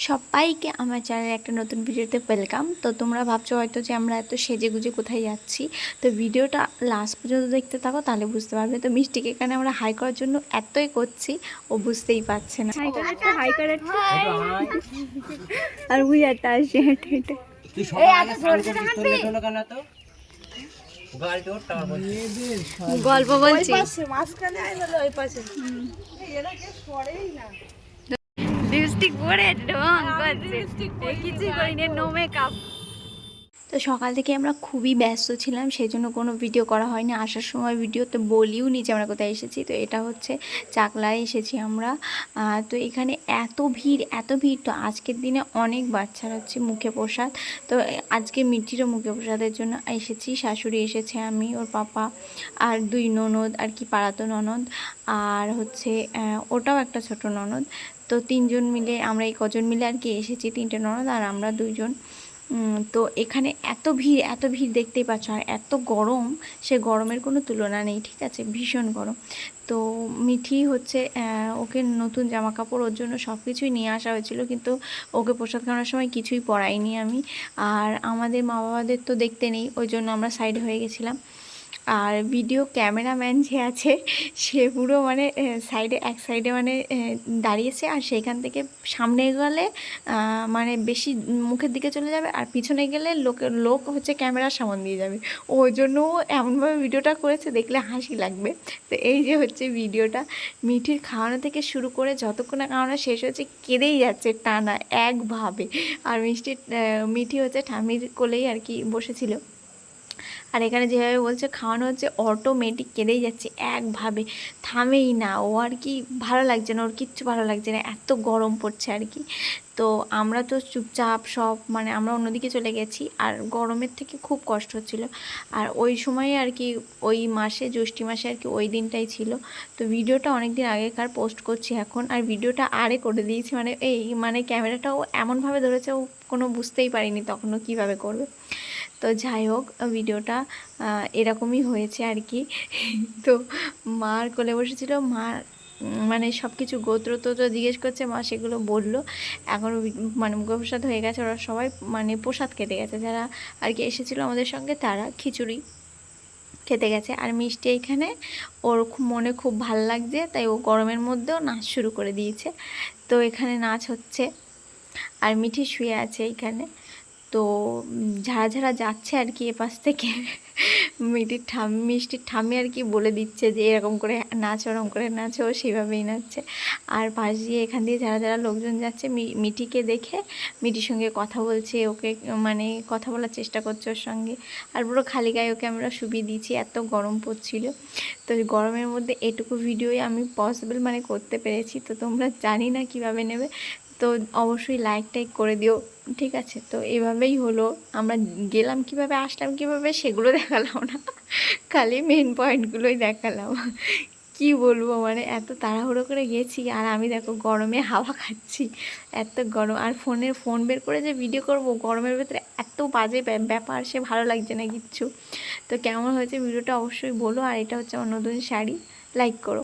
সবাইকে আমার চ্যানেলে একটা নতুন ভিডিওতে ওয়েলকাম তো তোমরা ভাবছ হয়তো যে আমরা এত সেজে গুজে কোথায় যাচ্ছি? তো ভিডিওটা লাস্ট পর্যন্ত দেখতে থাকো তাহলে বুঝতে পারবে তো মিষ্টিকে এখানে আমরা হাই করার জন্য এতই করছি ও বুঝতেই পারছে না। হাই হাই আর আসছে হেঁটে হেঁটে তুই সবার আগে স্নান করছিস তোর লিপস্টিক পরে ঢং করছে কিছুই করিনি নো মেকআপ তো সকাল থেকে আমরা খুবই ব্যস্ত ছিলাম সেই জন্য কোনো ভিডিও করা হয়নি। আসার সময় ভিডিওতে বলিও নি যে আমরা কোথায় এসেছি। তো এটা হচ্ছে চাকলায় এসেছি আমরা। তো এখানে এত ভিড় এত ভিড়। তো আজকের দিনে অনেক বাচ্চারা হচ্ছে মুখে প্রসাদ। তো আজকে মিঠিরও মুখে প্রসাদের জন্য এসেছি। শাশুড়ি এসেছে, আমি, ওর পাপা, আর দুই ননদ, আর কি পাড়াতো ননদ, আর হচ্ছে ওটাও একটা ছোট ননদ। তো তিনজন মিলে, আমরা এই কজন মিলে আর কি এসেছি, তিনটে ননদ, আর আমরা দুইজন। তো এখানে এত ভিড় এত ভিড় দেখতেই পাচ্ছ, আর এত গরম, সে গরমের কোনো তুলনা নেই, ঠিক আছে? ভীষণ গরম। তো মিঠি হচ্ছে ওকে নতুন জামা কাপড় ওর জন্য সব কিছুই নিয়ে আসা হয়েছিল, কিন্তু ওকে প্রসাদ খাওয়ানোর সময় কিছুই পরাইনি আমি। আর আমাদের মা বাবাদের তো দেখতে নেই, ওই জন্য আমরা সাইড হয়ে গেছিলাম। আর ভিডিও ক্যামেরাম্যান যে আছে, সে পুরো মানে সাইডে এক সাইডে মানে দাঁড়িয়েছে আর সেইখান থেকে সামনে গেলে মানে বেশি মুখের দিকে চলে যাবে আর পিছনে গেলে লোকে, লোক হচ্ছে ক্যামেরার সামন দিয়ে যাবে। ওই জন্য এমনভাবে ভিডিওটা করেছে, দেখলে হাসি লাগবে। তো এই যে হচ্ছে ভিডিওটা, মিঠির খাওয়ানো থেকে শুরু করে যতক্ষণ না খাওয়ানো শেষ হচ্ছে কেঁদেই যাচ্ছে টানা একভাবে। আর মিষ্টি মিঠি হচ্ছে ঠামির কোলেই আর কি বসেছিল। আর এখানে যেভাবে বলছে, খাওয়ানো হচ্ছে অটোমেটিক কেঁদেই যাচ্ছে, একভাবে। থামেই না, ও আর কি ভালো লাগছে না, ওর কিচ্ছু ভালো লাগছে না, এত গরম পড়ছে আর কি। তো আমরা তো চুপচাপ সব মানে আমরা অন্যদিকে চলে গেছি, আর গরমের থেকে খুব কষ্ট হচ্ছিল। আর ওই সময়ে আর কি, ওই মাসে, জ্যৈষ্ঠী মাসে আর কি ওই দিনটাই ছিল। তো ভিডিওটা অনেক দিন আগেকার পোস্ট করছি এখন, আর ভিডিওটা আরে করে দিয়েছি মানে এই মানে ক্যামেরাটাও এমনভাবে ধরেছে, ও কোনো বুঝতেই পারিনি তখনও কীভাবে করবে। তো যাই হোক ভিডিওটা এরকমই হয়েছে আর কি তো মার কোলে বসেছিল মা উম, মানে সব কিছু গোত্র টোত্র জিজ্ঞেস করছে মা সেগুলো বলল। এখন মানে মুখপ্রসাদ হয়ে গেছে ওরা সবাই মানে প্রসাদ খেতে গেছে। যারা আর কি এসেছিল আমাদের সঙ্গে তারা খিচুড়ি খেতে গেছে। আর মিষ্টি এইখানে ওর মনে খুব ভালো লাগছে তাই ও গরমের মধ্যেও নাচ শুরু করে দিয়েছে। তো এখানে নাচ হচ্ছে। আর মিঠি শুয়ে আছে এইখানে তো ঝাড়া ঝাড়া যাচ্ছে আর কি এপাশ থেকে। মিটির ঠাম, মিষ্টির ঠাম্মি আর কি বলে দিচ্ছে যে, এরকম করে নাচ, ওরকম করে নাচো, ও সেইভাবেই নাচছে। আর পাশ দিয়ে এখান দিয়ে যারা যারা লোকজন যাচ্ছে, মি- মিঠিকে দেখে মিটির সঙ্গে কথা বলছে, ওকে মানে কথা বলার চেষ্টা করছে ওর সঙ্গে। আর পুরো খালি গায়ে ওকে আমরা শুবিয়ে দিয়েছি, এত গরম পড়ছিল। তো গরমের মধ্যে এটুকু ভিডিওই আমি পসিবল মানে করতে পেরেছি। তো তোমরা জানি না কীভাবে নেবে। তো অবশ্যই লাইক টাইক করে দিও, ঠিক আছে? তো এভাবেই হলো। আমরা গেলাম কীভাবে, আসলাম কীভাবে সেগুলো দেখালাম না। খালি মেন পয়েন্টগুলোই দেখালাম। কি বলব মানে এত তাড়াহুড়ো করে গেছি আর আমি দেখো গরমে হাওয়া খাচ্ছি, এত গরম। আর ফোনের ফোন বের করে যে ভিডিও করব, গরমের ভেতরে এত বাজে ব্যাপার, সে ভালো লাগছে না কিচ্ছু। তো কেমন হয়েছে ভিডিওটা অবশ্যই বলো আর এটা হচ্ছে আমার নতুন শাড়ি লাইক করো।